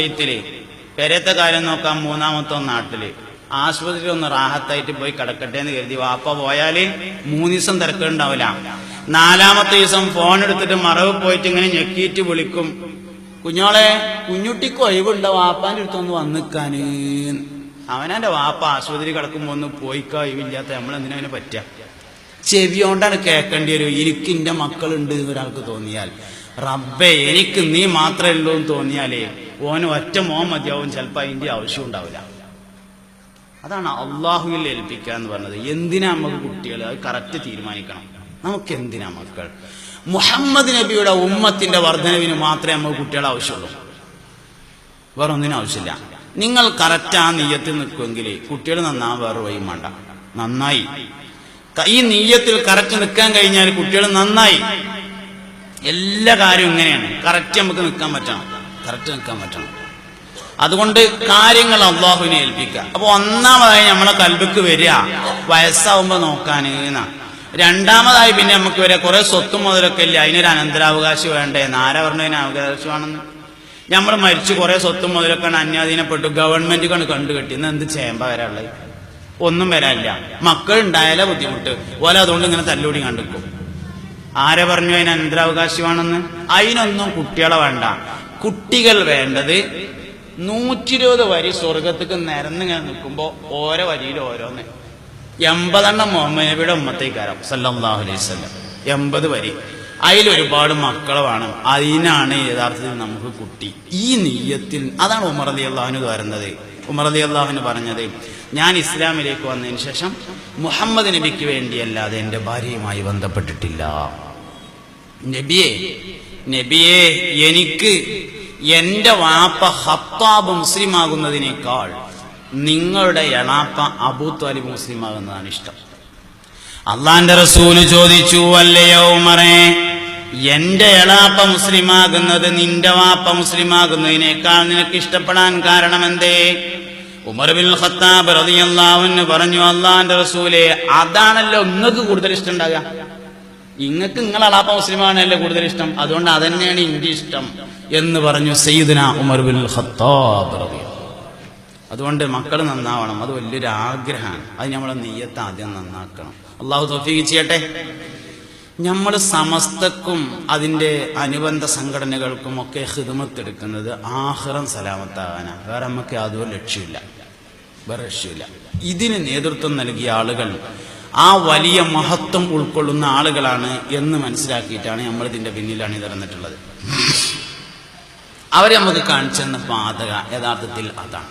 കുവൈത്തിൽ പെരത്തെ കാര്യം നോക്കാം മൂന്നാമത്തെ നാട്ടിൽ. ആശുപത്രി ഒന്ന് റാഹത്തായിട്ട് പോയി കിടക്കട്ടെ എന്ന് കരുതി. വാപ്പ പോയാൽ മൂന്ന് ദിവസം തിരക്കുണ്ടാവില്ല. നാലാമത്തെ ദിവസം ഫോൺ എടുത്തിട്ട് മറവ് പോയിട്ട് ഇങ്ങനെ ഞെക്കിയിട്ട് വിളിക്കും. കുഞ്ഞോളെ കുഞ്ഞുട്ടിക്ക് ഒഴിവുണ്ടോ വാപ്പാന്റെ അടുത്തൊന്ന് വന്നിക്കാന്? അവനാന്റെ വാപ്പ ആശുപത്രി കിടക്കുമ്പോ ഒന്ന് പോയിക്കോ ഒഴിവില്ലാത്ത നമ്മളെന്തിനാ അവനെ പറ്റുക ചെവിയോണ്ടാണ് കേൾക്കേണ്ടി വരും. എനിക്ക് എന്റെ മക്കളുണ്ട് ഒരാൾക്ക് തോന്നിയാൽ. റബ്ബെ എനിക്ക് നീ മാത്രമേ ഉള്ളൂ എന്ന് തോന്നിയാലേ. ഓന് ഒറ്റ മോൻ മതിയാവും ചിലപ്പോ അതിന്റെ ആവശ്യം ഉണ്ടാവില്ല. അതാണ് അള്ളാഹുവിൽ ഏൽപ്പിക്കുക എന്ന് പറഞ്ഞത്. എന്തിനാ നമുക്ക് കുട്ടികൾ അത് കറക്റ്റ് തീരുമാനിക്കണം? നമുക്ക് എന്തിനാ മക്കൾ? മുഹമ്മദ് നബിയുടെ ഉമ്മത്തിന്റെ വർധനവിന് മാത്രമേ നമുക്ക് കുട്ടികളെ ആവശ്യമുള്ളൂ. വേറെ ഒന്നിനും ആവശ്യമില്ല. നിങ്ങൾ കറക്റ്റ് ആ നീയത്തിൽ നിൽക്കുമെങ്കിൽ കുട്ടികൾ നന്നാ വേറെ വഴിയും വേണ്ട. നന്നായി. ഈ നീയത്തിൽ കറക്റ്റ് നിൽക്കാൻ കഴിഞ്ഞാൽ കുട്ടികൾ നന്നായി. എല്ലാ കാര്യവും ഇങ്ങനെയാണ്. കറക്റ്റ് നമുക്ക് നിൽക്കാൻ പറ്റണം. കറക്റ്റ് നിൽക്കാൻ പറ്റണം. അതുകൊണ്ട് കാര്യങ്ങൾ അള്ളാഹുവിനെ ഏൽപ്പിക്കുക. അപ്പൊ ഒന്നാമതായി നമ്മളെ കൽബിക്ക് വരിക. വയസ്സാവുമ്പോ നോക്കാൻ രണ്ടാമതായി പിന്നെ നമുക്ക് വരിക. കുറെ സ്വത്തും മുതലൊക്കെ ഇല്ല? അതിനൊരു അനന്തരാവകാശം വേണ്ടേ? നാര പറഞ്ഞതിന് അവകാശമാണെന്ന് നമ്മൾ മരിച്ചു കുറെ സ്വത്തും മുതലൊക്കെ അന്യാധീനപ്പെട്ടു. ഗവൺമെന്റ് കണ്ട് കണ്ടുകെട്ടി. ഇന്ന് എന്ത് ചേമ്പ വരാനുള്ളത്? ഒന്നും വരാനില്ല. മക്കൾ ഉണ്ടായാലേ ബുദ്ധിമുട്ട്. ഓല അതുകൊണ്ട് ഇങ്ങനെ തല്ലുകൂടി കണ്ടുക്കും ആരെ പറഞ്ഞു അതിന് അനന്തരാവകാശമാണെന്ന് അതിനൊന്നും കുട്ടികളെ വേണ്ട. കുട്ടികൾ വേണ്ടത് നൂറ്റി ഇരുപത് വരി സ്വർഗത്തേക്ക് നിരന്നിങ്ങനെ നിൽക്കുമ്പോ ഓരോ വരിയിൽ ഓരോന്ന്. എൺപതെണ്ണം മുഹമ്മദ് നബിയുടെ ഉമ്മത്തേക്കാരം. വസല്ലം. എൺപത് വരി. അതിലൊരുപാട് മക്കളെ വേണം. അതിനാണ് യഥാർത്ഥത്തിൽ നമുക്ക് കുട്ടി. ഈ നീയത്തിൽ അതാണ് ഉമർ അലി അള്ളാഹുന് വരുന്നത്. ഉമർ അലി അള്ളാഹുന് പറഞ്ഞത് ഞാൻ ഇസ്ലാമിലേക്ക് വന്നതിന് ശേഷം മുഹമ്മദ് നബിക്ക് വേണ്ടിയല്ലാതെ എന്റെ ഭാര്യയുമായി ബന്ധപ്പെട്ടിട്ടില്ല. നബിയെ നബിയെ എനിക്ക് എന്റെ വാപ്പ ഹത്താബ് മുസ്ലിമാകുന്നതിനേക്കാൾ നിങ്ങളുടെ എളാപ്പ അബൂ മുസ്ലിം മുസ്ലിമാകുന്നതാണ് ഇഷ്ടം. അള്ളാന്റെ റസൂൽ ചോദിച്ചു അല്ലയോ ഉമറേ എന്റെ എളാപ്പ മുസ്ലിമാകുന്നത് നിന്റെ വാപ്പ മുസ്ലിം ആകുന്നതിനേക്കാൾ നിനക്ക് ഇഷ്ടപ്പെടാൻ കാരണം എന്തേ ഉമർ ബിൻ ഖത്താബ് റളിയല്ലാഹു പറഞ്ഞു അള്ളാന്റെ റസൂലെ അതാണല്ലോ നിങ്ങൾക്ക് കൂടുതൽ ഇഷ്ടം ഉണ്ടാകുക ഇങ്ങക്ക് നിങ്ങളെ അളാപ്പ മുസ്ലിമാണല്ലേ കൂടുതൽ ഇഷ്ടം? അതുകൊണ്ട് അതന്നെയാണ് ഇന്റെ ഇഷ്ടം എന്ന് പറഞ്ഞു സയ്യിദ്ന ഉമർ ബിൻ ഖത്താബ് അതുകൊണ്ട് മക്കൾ നന്നാവണം. അത് വലിയൊരു ആഗ്രഹമാണ്. അത് നമ്മളെ നെയ്യത്ത് ആദ്യം നന്നാക്കണം. അള്ളാഹു തോഫീക്ക് ചെയ്യട്ടെ. നമ്മൾ സമസ്തക്കും അതിന്റെ അനുബന്ധ സംഘടനകൾക്കും ഒക്കെ ഹിദമത്തെടുക്കുന്നത് ആഹ്റം സലാമത്താകാനാണ്. വേറെ നമുക്ക് യാതൊരു ലക്ഷ്യമില്ല വേറെ ലക്ഷ്യമില്ല ഇതിന് നേതൃത്വം നൽകിയ ആളുകൾ ആ വലിയ മഹത്വം ഉൾക്കൊള്ളുന്ന ആളുകളാണ് എന്ന് മനസ്സിലാക്കിയിട്ടാണ് നമ്മൾ ഇതിന്റെ പിന്നിലാണ് നടന്നിട്ടുള്ളത് അവരെ നമുക്ക് കാണിച്ചെന്ന പാതക യഥാർത്ഥത്തിൽ അതാണ്.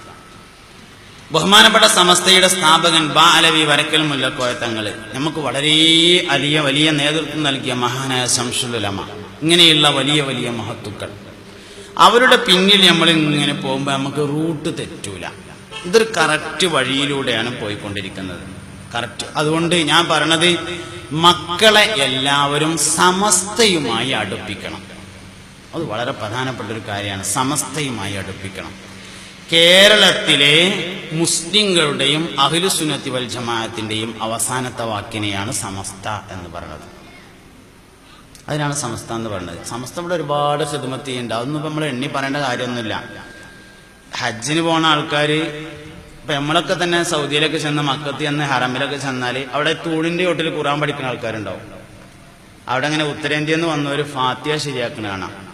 ബഹുമാനപ്പെട്ട സമസ്തയുടെ സ്ഥാപകൻ ബാ അലവി വരക്കൽ മുല്ലക്കോയ തങ്ങൾ നമുക്ക് വളരെ വലിയ വലിയ നേതൃത്വം നൽകിയ മഹാനായ സംശുലമ ഇങ്ങനെയുള്ള വലിയ വലിയ മഹത്തുക്കൾ. അവരുടെ പിന്നിൽ നമ്മൾ ഇങ്ങനെ പോകുമ്പോൾ നമുക്ക് റൂട്ട് തെറ്റൂല. ഇതൊരു കറക്റ്റ് വഴിയിലൂടെയാണ് പോയിക്കൊണ്ടിരിക്കുന്നത്. കറക്റ്റ്. അതുകൊണ്ട് ഞാൻ പറഞ്ഞത് മക്കളെ എല്ലാവരും സമസ്തയുമായി അടുപ്പിക്കണം. അത് വളരെ പ്രധാനപ്പെട്ട ഒരു കാര്യമാണ്. സമസ്തയുമായി അടുപ്പിക്കണം. കേരളത്തിലെ മുസ്ലിങ്ങളുടെയും അഖിലുസുന്നത്തി വൽ ജമാഅത്തിന്റെയും അവസാനത്തെ വാക്കിനെയാണ് സമസ്ത എന്ന് പറയുന്നത്. അതിനാണ് സമസ്ത എന്ന് പറയുന്നത്. സമസ്ത ഇവിടെ ഒരുപാട് ഹിദ്മത്ത് ചെയ്യുന്നുണ്ട്. അതൊന്നും ഇപ്പം നമ്മൾ എണ്ണി പറയേണ്ട കാര്യമൊന്നുമില്ല. ഹജ്ജിന് പോണ ആൾക്കാർ ഇപ്പം നമ്മളൊക്കെ തന്നെ സൗദിയിലൊക്കെ ചെന്ന് മക്കത്ത് ചെന്ന് ഹറമിലൊക്കെ ചെന്നാൽ അവിടെ തൂണിന്റെ ഒട്ടിൽ ഖുറാൻ പഠിക്കുന്ന ആൾക്കാരുണ്ടാവും. അവിടെ അങ്ങനെ ഉത്തരേന്ത്യയിൽ നിന്ന് വന്നവർ ഫാത്തിയ ശരിയാക്കണ കാണാം.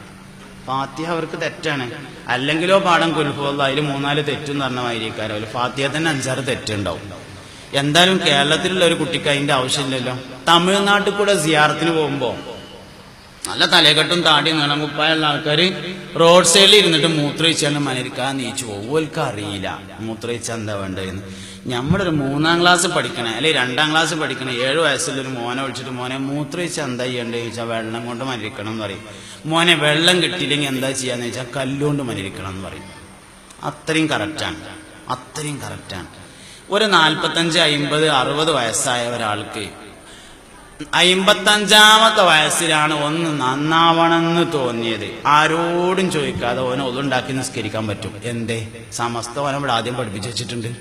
ഫാത്തിയ അവർക്ക് തെറ്റാണ്. അല്ലെങ്കിലോ പാഠം കുൽഫുള്ള അതിൽ മൂന്നാൽ തെറ്റെന്ന് പറഞ്ഞ മാതിരിക്കാരോ ഫാത്തിയ തന്നെ അഞ്ചാറ് തെറ്റുണ്ടാവും. എന്തായാലും കേരളത്തിലുള്ള ഒരു കുട്ടിക്ക് അതിന്റെ ആവശ്യമില്ലല്ലോ. തമിഴ്നാട്ടിൽ കൂടെ സിയാറത്തിന് പോകുമ്പോ നല്ല തലകെട്ടും താടിയും നീളം കുപ്പായുള്ള ആൾക്കാർ റോഡ് സൈഡിൽ ഇരുന്നിട്ട് മൂത്രയിച്ചാലും മനരിക്കാൻ നീച്ചു ഓൽക്ക് അറിയില്ല. മൂത്രയിച്ച എന്താ വേണ്ടതെന്ന്. നമ്മളൊരു മൂന്നാം ക്ലാസ് പഠിക്കണേ അല്ലെങ്കിൽ രണ്ടാം ക്ലാസ് പഠിക്കണേ ഏഴ് വയസ്സിലൊരു മോനെ വിളിച്ചിട്ട് മോനെ മൂത്രയിച്ച എന്താ ചെയ്യേണ്ടത് ചോദിച്ചാൽ വെള്ളം കൊണ്ട് മരിക്കണം എന്ന് പറയും. മോനെ വെള്ളം കിട്ടിയില്ലെങ്കിൽ എന്താ ചെയ്യാന്ന് ചോദിച്ചാൽ കല്ലുകൊണ്ട് മരിക്കണം എന്ന് പറയും. അത്രയും കറക്റ്റാണ് അത്രയും കറക്റ്റാണ് ഒരു നാൽപ്പത്തഞ്ച് അമ്പത് അറുപത് വയസ്സായ ഒരാൾക്ക് അമ്പത്തഞ്ചാമത്തെ വയസ്സിലാണ് ഒന്ന് നന്നാവണമെന്ന് തോന്നിയത്. ആരോടും ചോദിക്കാതെ ഓനെ ഒതുണ്ടാക്കി നിസ്കരിക്കാൻ പറ്റും. എന്തേ? സമസ്ത ഓനവിടെ ആദ്യം പഠിപ്പിച്ചു വെച്ചിട്ടുണ്ട്.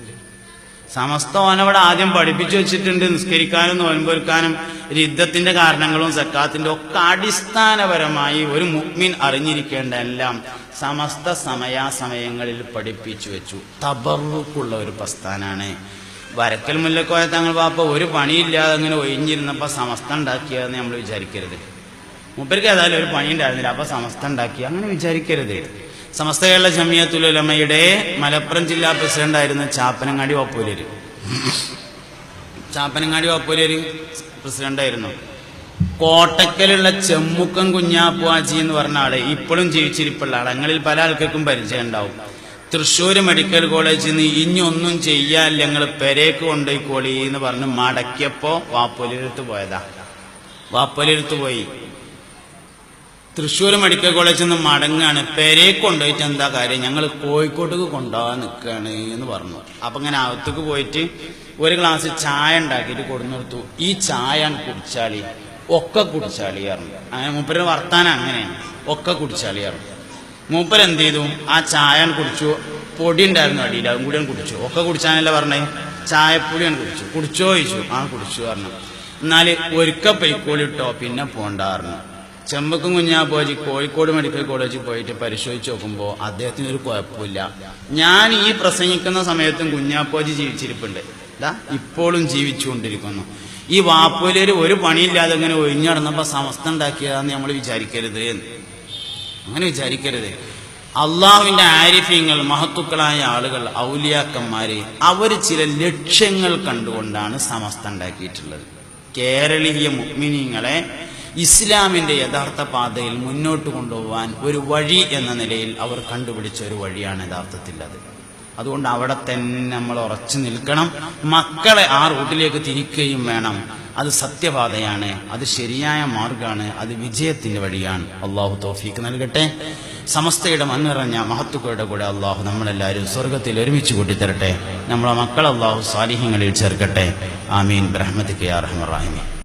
സമസ്ത ഓനവിടെ ആദ്യം പഠിപ്പിച്ചു വെച്ചിട്ടുണ്ട് നിസ്കരിക്കാനും നോൻപൊരുക്കാനും. യുദ്ധത്തിന്റെ കാരണങ്ങളും സക്കാത്തിന്റെ ഒക്കെ അടിസ്ഥാനപരമായി ഒരു മുക്മിൻ അറിഞ്ഞിരിക്കേണ്ട എല്ലാം സമസ്ത സമയാസമയങ്ങളിൽ പഠിപ്പിച്ചു വെച്ചു. തബറുക്കുള്ള ഒരു പ്രസ്ഥാനാണ്. വരക്കൽ മുല്ലക്കോയ തങ്ങൾ വാപ്പ ഒരു പണിയില്ലാതെ അങ്ങനെ ഒഴിഞ്ഞിരുന്നപ്പോൾ സമസ്ത ഉണ്ടാക്കിയതെന്ന് നമ്മൾ വിചാരിക്കരുത്. മുപ്പർക്ക് ഏതായാലും ഒരു പണി ഉണ്ടായിരുന്നില്ല അപ്പൊ സമസ്ത ഉണ്ടാക്കി. അങ്ങനെ വിചാരിക്കരുത്. സമസ്ത കേരള ജമിയത്തുലമയുടെ മലപ്പുറം ജില്ലാ പ്രസിഡന്റ് ആയിരുന്ന ചാപ്പനങ്ങാടി വപ്പൂലര്. ചാപ്പനങ്ങാടി വപ്പൂലര് പ്രസിഡന്റ് ആയിരുന്നു. കോട്ടക്കലുള്ള ചെമ്മുക്കം കുഞ്ഞാപ്പുവാജി എന്ന് പറഞ്ഞ ആൾ ഇപ്പോഴും ജീവിച്ചിരിപ്പുള്ള ആളങ്ങളിൽ പല ആൾക്കാർക്കും പരിചയം ഉണ്ടാവും. തൃശ്ശൂർ മെഡിക്കൽ കോളേജിൽ നിന്ന് ഇനിയൊന്നും ചെയ്യാൻ ഞങ്ങൾ പെരേക്ക് കൊണ്ടുപോയിക്കോളി എന്ന് പറഞ്ഞ് മടക്കിയപ്പോ വാപ്പൊലിരുത്ത് പോയതാ. വാപ്പൊലിരുത്ത് പോയി. തൃശ്ശൂർ മെഡിക്കൽ കോളേജിൽ നിന്ന് മടങ്ങാണ്. പെരേക്ക് കൊണ്ടുപോയിട്ട് എന്താ കാര്യം? ഞങ്ങൾ കോഴിക്കോട്ടേക്ക് കൊണ്ടുപോകാൻ നിൽക്കുകയാണ് എന്ന് പറഞ്ഞു. അപ്പൊ ഇങ്ങനെ അകത്തേക്ക് പോയിട്ട് ഒരു ഗ്ലാസ് ചായ ഉണ്ടാക്കിയിട്ട് കൊടുന്നെടുത്തു ഈ ചായ കുടിച്ചാളി. ഒക്കെ കുടിച്ചാളി പറഞ്ഞു. അങ്ങനെ മൂപ്പര് വർത്താനം അങ്ങനെയാണ്. ഒക്കെ കുടിച്ചാളി പറഞ്ഞു. മൂപ്പര് എന്ത് ചെയ്തു ആ ചായ കുടിച്ചു. പൊടി ഉണ്ടായിരുന്നു അടിയിൽ. അതും കൂടി കുടിച്ചു. ഒക്കെ കുടിച്ചാനല്ല പറഞ്ഞേ? ചായപ്പൊടിയാണ് കുടിച്ചു. കുടിച്ചോ ചോദിച്ചു. ആ കുടിച്ചു പറഞ്ഞു. എന്നാൽ ഒരുക്ക പൈക്കോളിട്ടോ പിന്നെ പോണ്ടായിരുന്നു ചെമ്പക്കും കുഞ്ഞാപ്പോജി കോഴിക്കോട് മെഡിക്കൽ കോളേജിൽ പോയിട്ട് പരിശോധിച്ച് നോക്കുമ്പോൾ അദ്ദേഹത്തിന് ഒരു കുഴപ്പമില്ല. ഞാൻ ഈ പ്രസംഗിക്കുന്ന സമയത്തും കുഞ്ഞാപ്പോജി ജീവിച്ചിരിപ്പുണ്ട്. ഇതാ ഇപ്പോഴും ജീവിച്ചുകൊണ്ടിരിക്കുന്നു. ഈ വാപ്പൂലൊരു ഒരു പണിയില്ലാതെ ഇങ്ങനെ ഒഴിഞ്ഞടന്നപ്പോൾ സമസ്ത ഉണ്ടാക്കിയതാന്ന് നമ്മൾ വിചാരിക്കരുത് അങ്ങനെ വിചാരിക്കരുത്. അള്ളാഹുവിന്റെ ആരിഫ്യങ്ങൾ മഹത്തുക്കളായ ആളുകൾ ഔലിയാക്കന്മാരെ അവർ ചില ലക്ഷ്യങ്ങൾ കണ്ടുകൊണ്ടാണ് സമസ്ത ഉണ്ടാക്കിയിട്ടുള്ളത്. കേരളീയ മുഗ്മിനിങ്ങളെ ഇസ്ലാമിന്റെ യഥാർത്ഥ പാതയിൽ മുന്നോട്ട് കൊണ്ടുപോകാൻ ഒരു വഴി എന്ന നിലയിൽ അവർ കണ്ടുപിടിച്ച ഒരു വഴിയാണ് യഥാർത്ഥത്തിൽ അത് അതുകൊണ്ട് അവിടെ തന്നെ നമ്മൾ ഉറച്ചു നിൽക്കണം. മക്കളെ ആ റൂട്ടിലേക്ക് തിരിക്കുകയും വേണം. അത് സത്യപാതയാണ് അത് ശരിയായ മാർഗമാണ് അത് വിജയത്തിന്റെ വഴിയാണ്. അള്ളാഹു തോഫീക്ക് നൽകട്ടെ. സമസ്തയുടെ മണ്ണിറഞ്ഞ മഹത്തുക്കളുടെ കൂടെ അള്ളാഹു നമ്മളെല്ലാവരും സ്വർഗത്തിൽ ഒരുമിച്ച് കൂട്ടിത്തരട്ടെ. നമ്മളെ മക്കൾ അള്ളാഹു സാലിഹ്യങ്ങളിൽ ചേർക്കട്ടെ. ആമീൻ. ബ്രഹ്മദിക്ക് യാ റഹ്മറാഹിമീൻ